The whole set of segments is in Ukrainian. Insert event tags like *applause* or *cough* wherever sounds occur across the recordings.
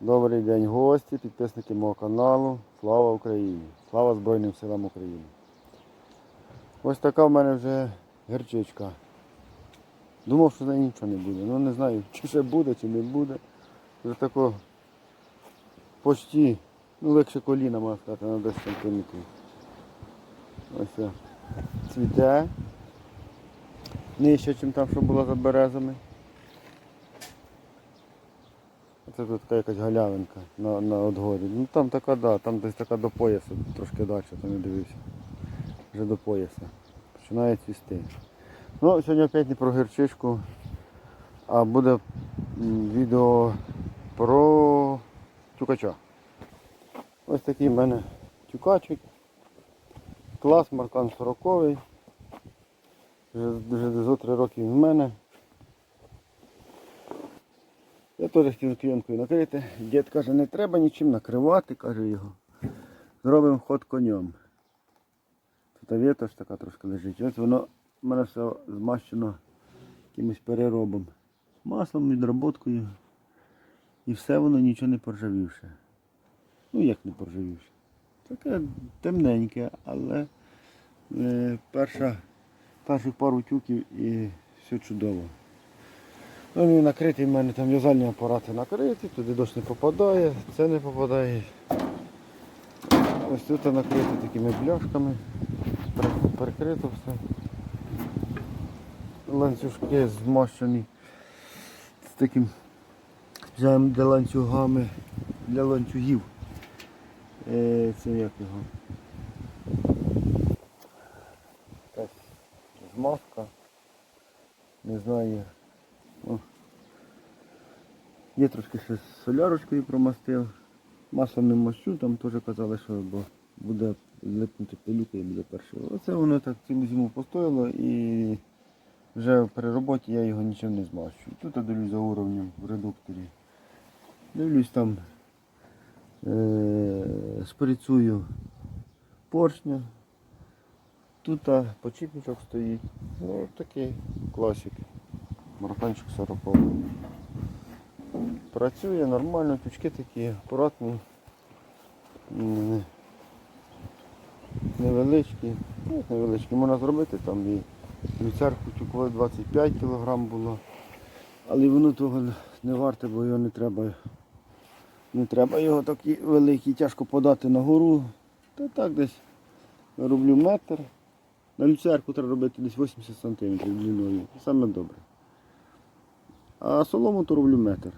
Добрий день, гості, підписники мого каналу. Слава Україні! Слава Збройним силам України. Ось така в мене вже гірчичка. Думав, що з неї нічого не буде. Ну не знаю, чи ще буде, чи не буде. Вже тако почти, ну легше коліна, можна сказати, на 10 см. Ось цвіте. Нижче, ніж там, що було за березами. Це тут така якась галявинка на, на Одгорі. Ну там така, да, там десь така до пояса, трошки далі, то не дивився. Вже до пояса. Починає цвісти. Ну, сьогодні опять не про гірчичку, а буде відео про тюкача. Ось такий в мене тюкачик. Клас Маркан 40 Вже, вже зо 3 роки в мене. Я теж хотів клієнткою накрити. Дід каже, не треба нічим накривати, каже його. Зробимо ход конем. Тут вітаж така трошки лежить. Ось воно в мене все змащено якимось переробом. Маслом, відроботкою. І все воно нічого не поржавівше. Ну як не поржавівше? Таке темненьке, але е, перша, перших пару тюків і все чудово. Ну, він накритий, в мене там в'язальні апарати накриті, туди дощ не попадає, це не попадає. Ось тут накрито такими бляшками, перекрито все. Ланцюжки змащені з таким спеціальним для ланцюгами, для ланцюгів. Е, Це як його? Якась змазка. Не знаю. О. Є трошки ще солярочкою промастив. Маслом не мощу, там теж казали, що бо буде липнути пилюка і буде перше. Оце воно так цілу зиму постояло і вже при роботі я його нічим не змащую. Тут я дивлюсь за уровнем в редукторі. Дивлюсь там е- шприцюю поршня. Тут почіпничок стоїть. Ну такий класик. Марокканчик 40. Працює нормально, тючки такі акуратні, невеличкі. Ну, невеличкі, можна зробити там і люцерку тюкової 25 кг було. Але воно того не варте, бо його не треба. Не треба його такий великий, тяжко подати на гору. Та так десь роблю метр. На люцерку треба робити десь 80 см длиною. Саме добре. А солому то роблю метр.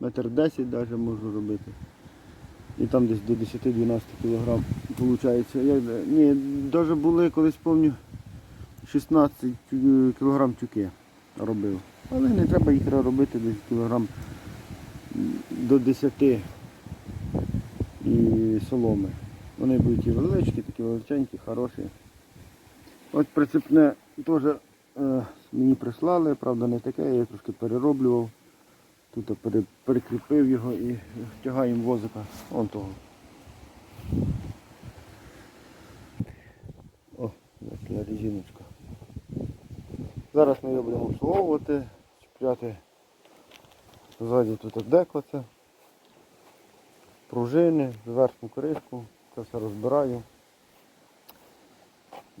Метр 10 навіть можу робити. І там десь до 10-12 кг виходить. Я, ні, навіть були, колись пам'ятаю, 16 кг тюки робив. Але не треба їх робити десь кілограм до 10 і соломи. Вони будуть і величкі, такі величенькі, хороші. От прицепне теж е, мені прислали, правда не таке, я трошки перероблював. Тут перекріпив його і втягаємо возика. Вон того. О, яка резиночка. Зараз ми його будемо обслуговувати, чіпляти. Ззаді тут деко це, пружини, верхню кришку, це все розбираю.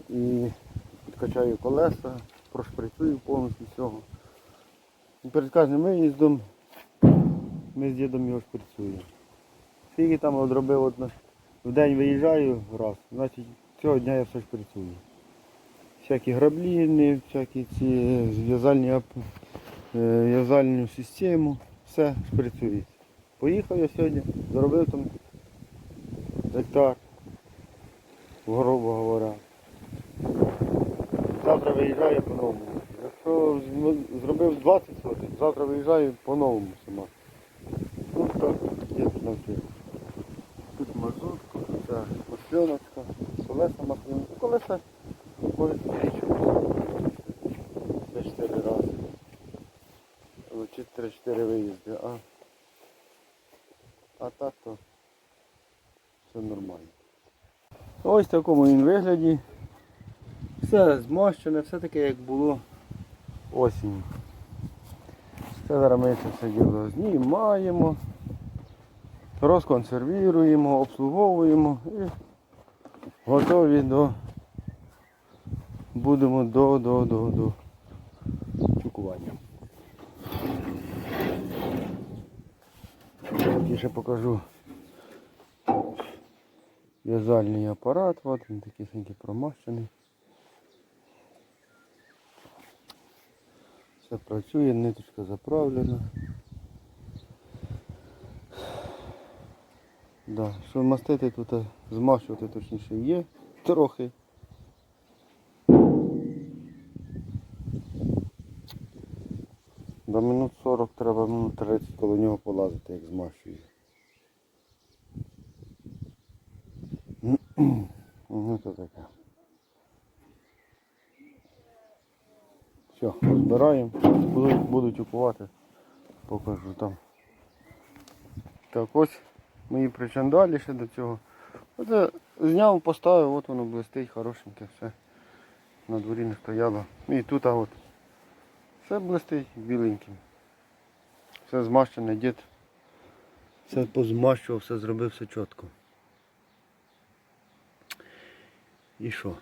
І підкачаю колеса, прошприцюю повністю всього. Перед кожним виїздом ми з дідом його шприцюємо. Скільки там одробив одно, в день виїжджаю раз, значить цього дня я все шприцюю. Всякі граблі, всякі ці в'язальні е, в'язальну систему, все шприцюється. Поїхав я сьогодні, заробив там гектар, грубо говоря. Завтра виїжджаю по-новому. Якщо зробив 20 сотень, завтра виїжджаю по-новому сама. Ну так, я тут навчив. Тут мазутка, це масленочка, колеса маслини. Ну, колеса може Це 4 рази. Або 3-4 виїзди, а, а так то все нормально. Ось в такому він вигляді. Все змощене, все таке як було осінь. Це зараз ми це все діло знімаємо. розконсервуємо, обслуговуємо і готові до будемо до, до, до, до чукування. Я ще покажу в'язальний апарат, от він такий промащений. Все працює, ниточка заправлена. Да, що мастити тут, е, змащувати точніше є трохи. До минут 40 треба минут 30 коло нього полазити, як змащує. Ну то таке. Все, розбираємо. Буду, буду тюкувати. Покажу там. Так ось мої причандалі ще до цього. Оце зняв, поставив, от воно блистить, хорошеньке, все. На дворі не стояло. І тут а от. Все блистить біленьким. Все змащене, дід. Все позмащував, все зробив, все чітко. І що?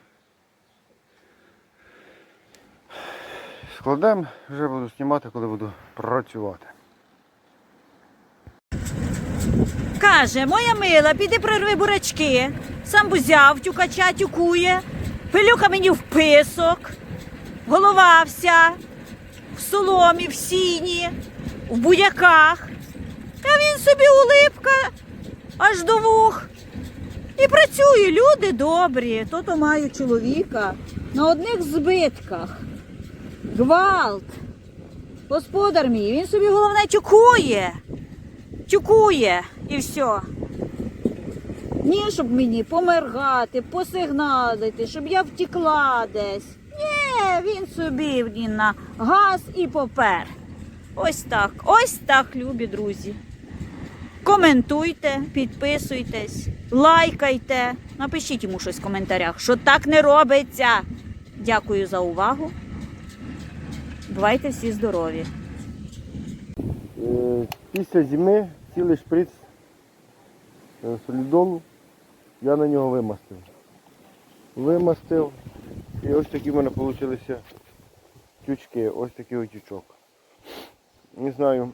Складемо, вже буду знімати, коли буду працювати. Каже, моя мила, піди прорви бурачки. Сам бузяв, тюкача тюкує, пилюка мені в писок, голова вся, в соломі, в сіні, в будяках. А він собі улипка аж до вух. І працює, люди добрі. То-то маю чоловіка на одних збитках. Гвалт. Господар мій, він собі головне тюкує тюкує і все. Ні, щоб мені помергати, посигналити, щоб я втекла десь. Ні, він собі на газ і попер. Ось так, ось так, любі друзі. Коментуйте, підписуйтесь, лайкайте, напишіть йому щось в коментарях, що так не робиться. Дякую за увагу. Бувайте всі здорові! Е, Після зими цілий шприц е, солідолу я на нього вимастив. Вимастив. І ось такі в мене вийшли тючки, ось такий отючок. Не знаю,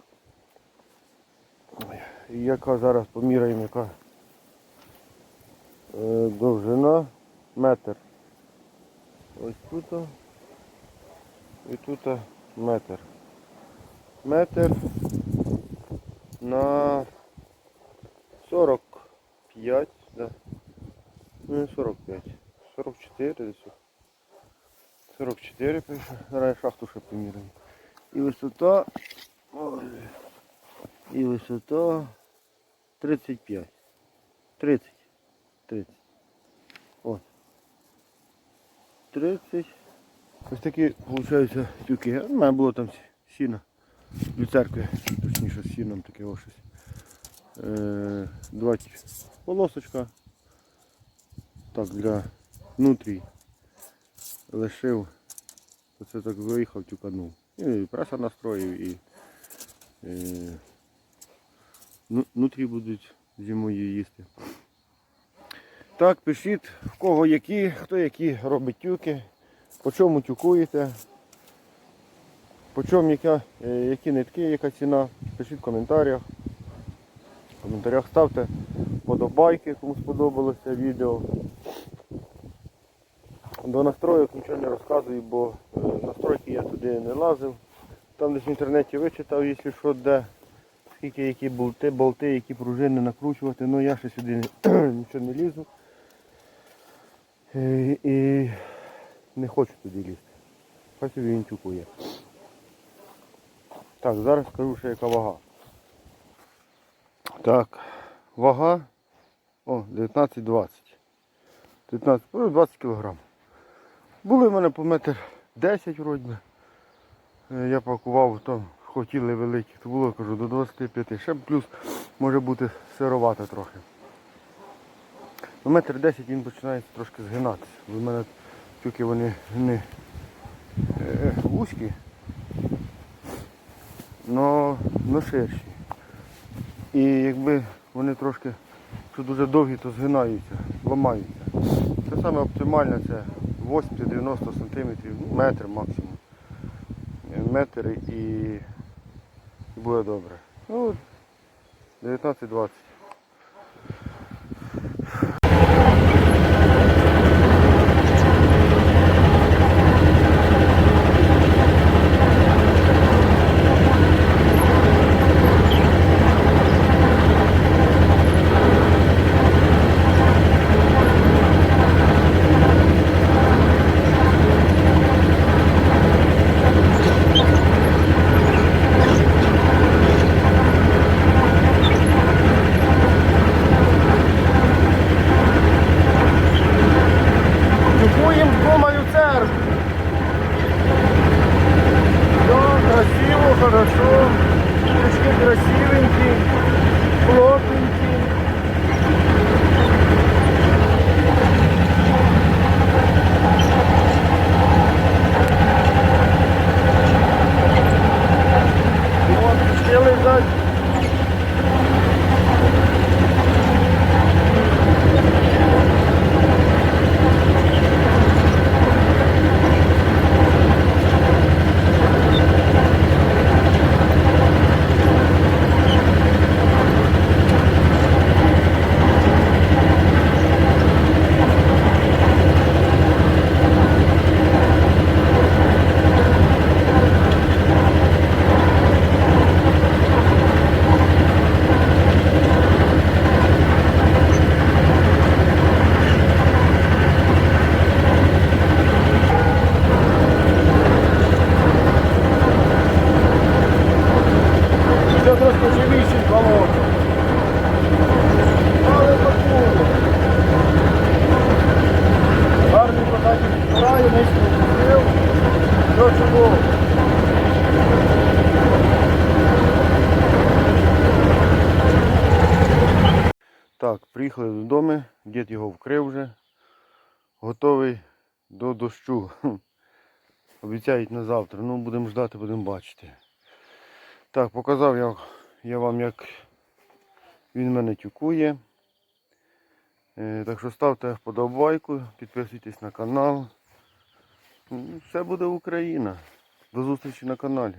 яка зараз поміряємо, яка е, довжина метр. Ось тут і тут метр. Метр на 45, да. Ну, не 45. 44 десь. 44 пише. Зараз шахту ще поміряю. І висота. І висота 35. 30. 30. От. 30. Ось такі, виходить, тюки. У мене було там сіно. Церкви, точніше з сіном таке ось щось. Е, два полосочка. Так, для внутрі лишив. Оце так виїхав, тюканув. І преса настроїв і е, ну- внутрі будуть зимою їсти. Так, пишіть, в кого які, хто які робить тюки, по чому тюкуєте. По чому яка, е, які нитки, яка ціна, пишіть в коментарях. В коментарях ставте подобайки, кому сподобалося відео. До настроїв нічого не розказую, бо е, настройки я туди не лазив. Там десь в інтернеті вичитав, якщо що, де, скільки які болти, болти, які пружини накручувати, ну я ще сюди *clears throat* нічого не лізу. Е, І не хочу туди лізти. Хай собі він тюкує. Так, зараз скажу ще яка вага. Так, вага о, 19-20. 19, ну, 20 кг. Були в мене по метр 10 вроді. Е, Я пакував, то хотіли великі, то було, кажу, до 25. Ще плюс може бути сировато трохи. Ну, метр 10 він починає трошки згинатися. У мене тюки вони не е, вузькі, но, но ширші. І якби вони трошки, що дуже довгі, то згинаються, ламаються. Це саме оптимальне це 80-90 см, метр максимум. Метр і буде добре. Ну, 19-20. Додому, дід його вкрив вже. Готовий до дощу. Обіцяють на завтра. Ну, будемо ждати, будемо бачити. Так, показав я, я вам, як він мене тюкує. Е, так що ставте вподобайку, підписуйтесь на канал. Ну, Все буде Україна. До зустрічі на каналі.